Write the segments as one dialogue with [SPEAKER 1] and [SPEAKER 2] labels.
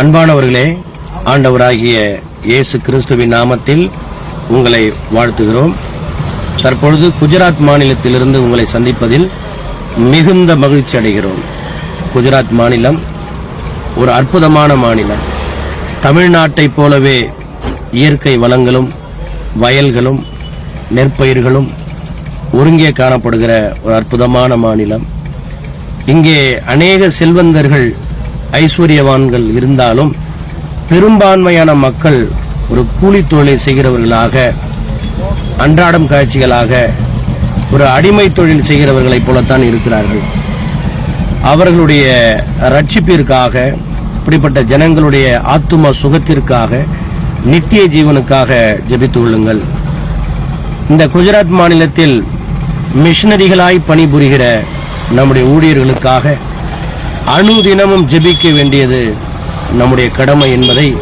[SPEAKER 1] அன்பானவர்களே ஆண்டவராகிய இயேசு கிறிஸ்துவின் நாமத்தில் உங்களை வாழ்த்துகிறோம். தற்பொழுது குஜராத் மாநிலத்திலிருந்து உங்களை சந்திப்பதில் மிகுந்த மகிழ்ச்சி அடைகிறோம். குஜராத் மாநிலம் ஒரு அற்புதமான மாநிலம். தமிழ்நாட்டைப் போலவே இயற்கை வளங்களும் வயல்களும் நெற்பயிர்களும் ஒருங்கே காணப்படுகிற ஒரு அற்புதமான மாநிலம். இங்கே அநேக செல்வந்தர்கள் ஐஸ்வர்யவான்கள் இருந்தாலும் பெரும்பான்மையான மக்கள் ஒரு கூலித் தொழிலை செய்கிறவர்களாக அன்றாடம் காட்சிகளாக ஒரு அடிமை தொழில் செய்கிறவர்களைப் போலத்தான் இருக்கிறார்கள். அவர்களுடைய ரட்சிப்பிற்காக இப்படிப்பட்ட ஜனங்களுடைய ஆத்தும சுகத்திற்காக நித்திய ஜீவனுக்காக ஜெபித்து கொள்ளுங்கள். இந்த குஜராத் மாநிலத்தில் மிஷினரிகளாய் பணிபுரிகிற நம்முடைய ஊழியர்களுக்காக அணுதினமும் ஜெபிக்க வேண்டியது நம்முடைய கடமை என்பதை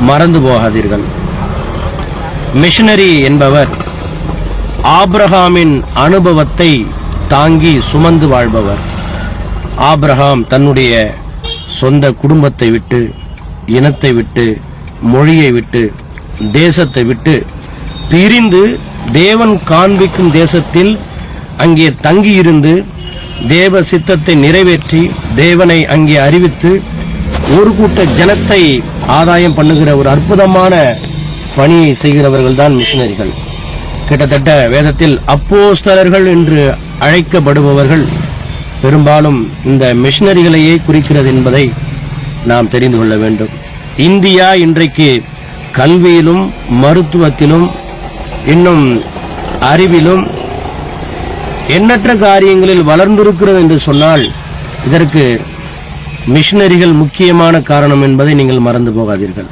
[SPEAKER 1] மறந்து போகாதீர்கள். மிஷனரி என்பவர் ஆப்ரஹாமின் அனுபவத்தை தாங்கி சுமந்து வாழ்பவர். ஆப்ரஹாம் தன்னுடைய சொந்த குடும்பத்தை விட்டு இனத்தை விட்டு மொழியை விட்டு தேசத்தை விட்டு பிரிந்து தேவன் காண்பிக்கும் தேசத்தில் அங்கே தங்கியிருந்து தேவ சித்தத்தை நிறைவேற்றி தேவனை அங்கே அறிவித்து ஒரு கூட்ட ஜனத்தை ஆதாயம் பண்ணுகிற ஒரு அற்புதமான பணியை செய்கிறவர்கள் தான் மிஷினரிகள். கிட்டத்தட்ட வேதத்தில் அப்போஸ்தலர்கள் என்று அழைக்கப்படுபவர்கள் பெரும்பாலும் இந்த மிஷினரிகளையே குறிக்கிறது என்பதை நாம் தெரிந்து கொள்ள வேண்டும். இந்தியா இன்றைக்கு கல்வியிலும் மருத்துவத்திலும் இன்னும் அறிவிலும் எண்ணற்ற காரியங்களில் வளர்ந்திருக்கிறது என்று சொன்னால் இதற்கு மிஷினரிகள் முக்கியமான காரணம் என்பதை நீங்கள் மறந்து போகாதீர்கள்.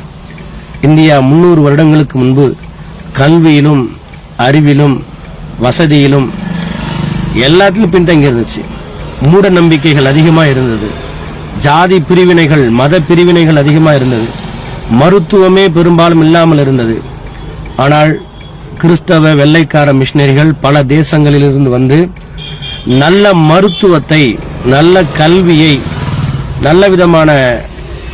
[SPEAKER 1] இந்தியா முன்னூறு வருடங்களுக்கு முன்பு கல்வியிலும் அறிவிலும் வசதியிலும் எல்லாத்திலும் பின்தங்கி இருந்துச்சு மூட நம்பிக்கைகள் அதிகமாக இருந்தது. ஜாதி பிரிவினைகள் மத பிரிவினைகள் அதிகமாக இருந்தது. மருத்துவமே பெரும்பாலும் இல்லாமல் இருந்தது. ஆனால் கிறிஸ்தவ வெள்ளைக்கார மிஷினரிகள் பல தேசங்களிலிருந்து வந்து நல்ல மருத்துவத்தை நல்ல கல்வியை நல்ல விதமான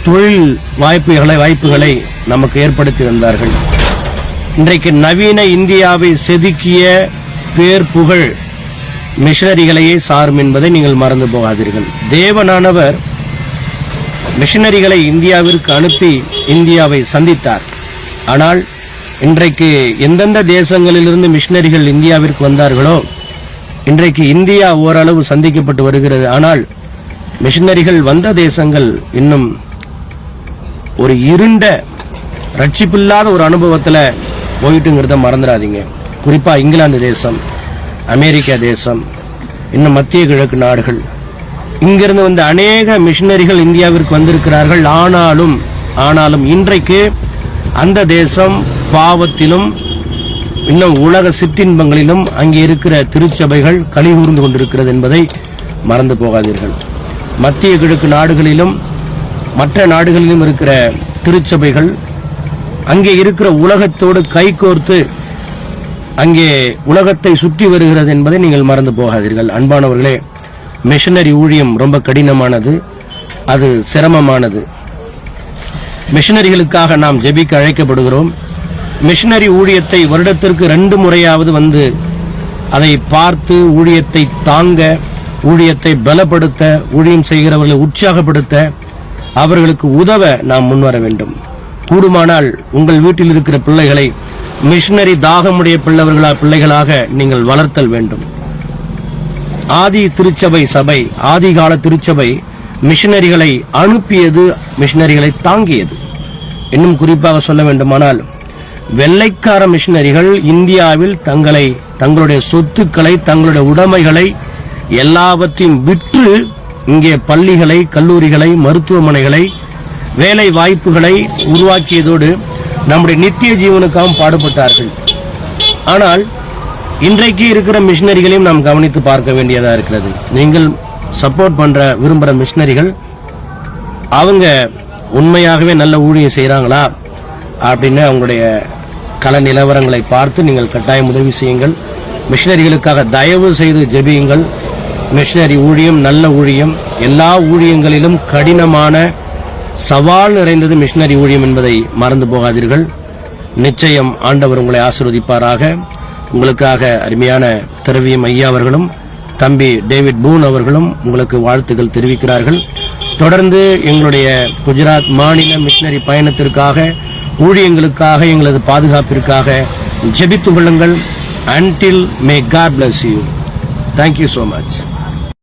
[SPEAKER 1] தொழில் வாய்ப்புகளை வாய்ப்புகளை நமக்கு ஏற்படுத்தி வந்தார்கள் இன்றைக்கு நவீன இந்தியாவை செதுக்கிய பேர் புகழ் மிஷனரிகளையே சாரும் என்பதை நீங்கள் மறந்து போகாதீர்கள். தேவனானவர் மிஷனரிகளை இந்தியாவிற்கு அனுப்பி இந்தியாவை சந்தித்தார். ஆனால் இன்றைக்கு எந்தெந்த தேசங்களிலிருந்து மிஷினரிகள் இந்தியாவிற்கு வந்தார்களோ இன்றைக்கு இந்தியா ஓரளவு சந்திக்கப்பட்டு வருகிறது. ஆனால் மிஷினரிகள் வந்த தேசங்கள் இன்னும் ஒரு இருண்ட ரட்சிப்பில்லாத ஒரு அனுபவத்துல போயிட்டுங்கிறத மறந்துடாதீங்க. குறிப்பாக இங்கிலாந்து தேசம் அமெரிக்கா தேசம் இன்னும் மத்திய கிழக்கு நாடுகள். இங்கிருந்து வந்த அநேக மிஷினரிகள் இந்தியாவிற்கு வந்திருக்கிறார்கள். ஆனாலும் ஆனாலும் இன்றைக்கு அந்த தேசம் பாவத்திலும் இன்னும் உலக சிற்றின்பங்களிலும் அங்கே இருக்கிற திருச்சபைகள் கலிகூர்ந்து கொண்டிருக்கிறது என்பதை மறந்து போகாதீர்கள். மத்திய கிழக்கு நாடுகளிலும் மற்ற நாடுகளிலும் இருக்கிற திருச்சபைகள் அங்கே இருக்கிற உலகத்தோடு கைகோர்த்து அங்கே உலகத்தை சுற்றி வருகிறது என்பதை நீங்கள் மறந்து போகாதீர்கள். அன்பானவர்களே மிஷனரி ஊழியம் ரொம்ப கடினமானது. அது சிரமமானது. மிஷனரிகளுக்காக நாம் ஜெபிக்க அழைக்கப்படுகிறோம். மிஷினரி ஊழியத்தை வருடத்திற்கு ரெண்டு முறையாவது வந்து அதை பார்த்து ஊழியத்தை தாங்க ஊழியத்தை பலப்படுத்த ஊழியம் செய்கிறவர்களை உற்சாகப்படுத்த அவர்களுக்கு உதவ நாம் முன்வர வேண்டும். கூடுமானால் உங்கள் வீட்டில் இருக்கிற பிள்ளைகளை மிஷினரி தாகமுடைய பிள்ளவர்களா பிள்ளைகளாக நீங்கள் வளர்த்தல் வேண்டும். ஆதி திருச்சபை சபை ஆதிகால திருச்சபை மிஷினரிகளை அனுப்பியது மிஷினரிகளை தாங்கியது. இன்னும் குறிப்பாக சொல்ல வேண்டுமானால் வெள்ளைக்கார மிஷினரிகள் இந்தியாவில் தங்களை தங்களுடைய சொத்துக்களை தங்களுடைய உடைமைகளை எல்லாவற்றையும் விற்று இங்கே பள்ளிகளை கல்லூரிகளை மருத்துவமனைகளை வேலை வாய்ப்புகளை உருவாக்கியதோடு நம்முடைய நித்திய ஜீவனுக்காகவும் பாடுபட்டார்கள். ஆனால் இன்றைக்கு இருக்கிற மிஷினரிகளையும் நாம் கவனித்து பார்க்க வேண்டியதாக இருக்கிறது. நீங்கள் சப்போர்ட் பண்ற விரும்புகிற மிஷினரிகள் அவங்க உண்மையாகவே நல்ல ஊழியம் செய்கிறாங்களா அப்படின்னு அவங்களுடைய கள நிலவரங்களை பார்த்து நீங்கள் கட்டாயம் உதவி செய்யுங்கள். மிஷினரிகளுக்காக தயவு செய்து ஜெபியுங்கள். மிஷினரி ஊழியம் நல்ல ஊழியம். எல்லா ஊழியங்களிலும் கடினமான சவால் நிறைந்தது மிஷினரி ஊழியம் என்பதை மறந்து போகாதீர்கள். நிச்சயம் ஆண்டவர் உங்களை ஆசீர்வதிப்பாராக. உங்களுக்காக அருமையான திரவியம் ஐயா அவர்களும் தம்பி டேவிட் பூன் அவர்களும் உங்களுக்கு வாழ்த்துக்கள் தெரிவிக்கிறார்கள். தொடர்ந்து எங்களுடைய குஜராத் மாநில மிஷினரி பயணத்திற்காக ஊழியங்களுக்காக எங்களது பாதுகாப்பிற்காக ஜெபித்துக் கொள்ளுங்கள். Until may God bless you thank you so much